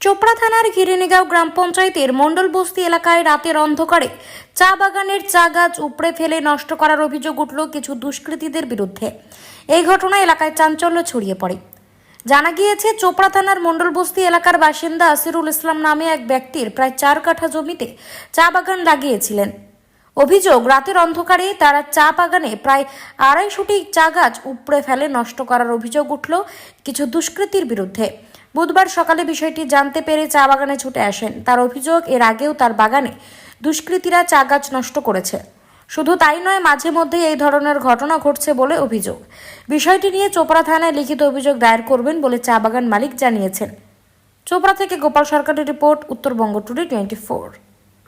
চোপড়া থানার ঘিরেনিগাঁও গ্রাম পঞ্চায়েতের মণ্ডল বস্তি এলাকায় রাতের অন্ধকারে চা বাগানের চা গাছ উপড়ে ফেলে নষ্ট করার অভিযোগ উঠল কিছু দুষ্কৃতীদের বিরুদ্ধে। এই ঘটনা এলাকায় চাঞ্চল্য ছড়িয়ে পড়ে। জানা গিয়েছে, চোপড়া থানার মণ্ডল বস্তি এলাকার বাসিন্দা আসিরুল ইসলাম নামে এক ব্যক্তির প্রায় চার কাঠা জমিতে চা বাগান লাগিয়েছিলেন। অভিযোগ, রাতের অন্ধকারে তারা চা বাগানে প্রায় আড়াইশোটি চা গাছ উপড়ে ফেলে নষ্ট করার অভিযোগ উঠল কিছু দুষ্কৃতীর বিরুদ্ধে। বুধবার সকালে বিষয়টি জানতে পেরে চা বাগানে ছুটে আসেন। তার অভিযোগ, এর আগেও তার বাগানে দুষ্কৃতীরা চা গাছ নষ্ট করেছে। শুধু তাই নয়, মাঝে মধ্যে এই ধরনের ঘটনা ঘটছে বলে অভিযোগ। বিষয়টি নিয়ে চোপড়া থানায় লিখিত অভিযোগ দায়ের করবেন বলে চা বাগান মালিক জানিয়েছেন। চোপড়া থেকে গোপাল সরকারের report, Uttarbanga today twenty four.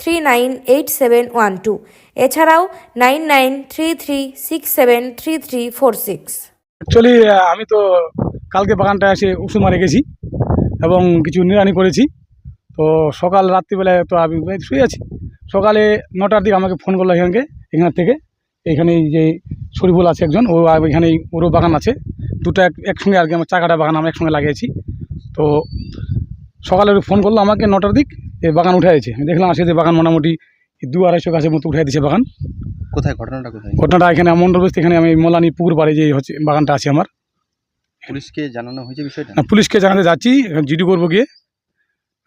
three nine eight seven one two এছাড়াও nine nine three three six seven three three four six actually আমি তো কালকে বাগানটা এসে উঁচু মারে গেছি এবং কিছু নিরানি করেছি। তো সকাল রাত্রিবেলায় তো আমি শুয়ে আছি। সকালে নটার দিকে আমাকে ফোন করল এখানকে এখান থেকে। এখানে যে শরীফুল আছে একজন, ও আর এখানে ওরও বাগান আছে। দুটো এক, একসঙ্গে আর কি, আমার চাকাটা বাগান, আমরা একসঙ্গে লাগিয়েছি। তো সকালে ফোন করল আমাকে নটার দিক এই বাগান উঠে আছে। আমি দেখলাম আসে যে বাগান মোটামুটি দু আড়াইশো গাছের মতো উঠে দিয়েছে বাগান। কোথায়? ঘটনাটা কোথায়? ঘটনাটা এখানে মন্ডল বস্তি এখানে আমি মোলানি পুকুর পাড়ে যে হচ্ছে বাগানটা আছে আমার। পুলিশকে জানানো হয়েছে বিষয়টা? না, পুলিশকে জানাতে যাচ্ছি জিডি করব গিয়ে।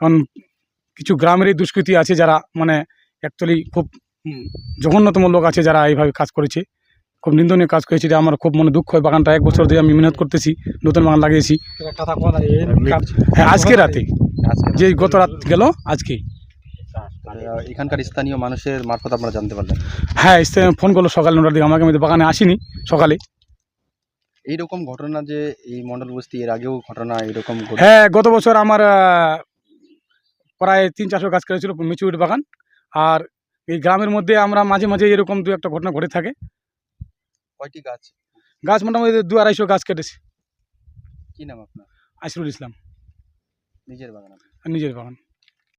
কারণ কিছু গ্রামেরই দুষ্কৃতি আছে যারা মানে অ্যাকচুয়ালি খুব জঘন্যতম লোক আছে যারা এইভাবে কাজ করেছে। খুব নিন্দনীয় কাজ করেছি এটা আমার খুব মনে দুঃখ হয় বাগানটা এক বছর ধরে আমি মেহনত করতেছি নতুন বাগান লাগিয়েছি। হ্যাঁ আজকে রাতে। আজকে যে গত রাত গেল আজকে। এখানকার স্থানীয় মানুষের মারফত আপনারা জানতে পারলেন। হ্যাঁ ফোন করল সকালে নটার দিকে আমাকে আমি বাগানে আসিনি সকালে। এইরকম ঘটনা যে এই মন্ডল বস্তি এর আগেও ঘটনা এরকম হ্যাঁ গত বছর আমার প্রায় তিন চারশো গাছ করেছিল মিচুরিটি বাগান। আর এই গ্রামের মধ্যে আমরা মাঝে মাঝে এরকম দু একটা ঘটনা ঘটে থাকে। কয়টি গাছ? গাছ মোটামুটি দু আড়াইশো গাছ কেটেছে। কি নাম আপনার? আসরুল ইসলাম। নিজের বাগান আর নিজের বাগান।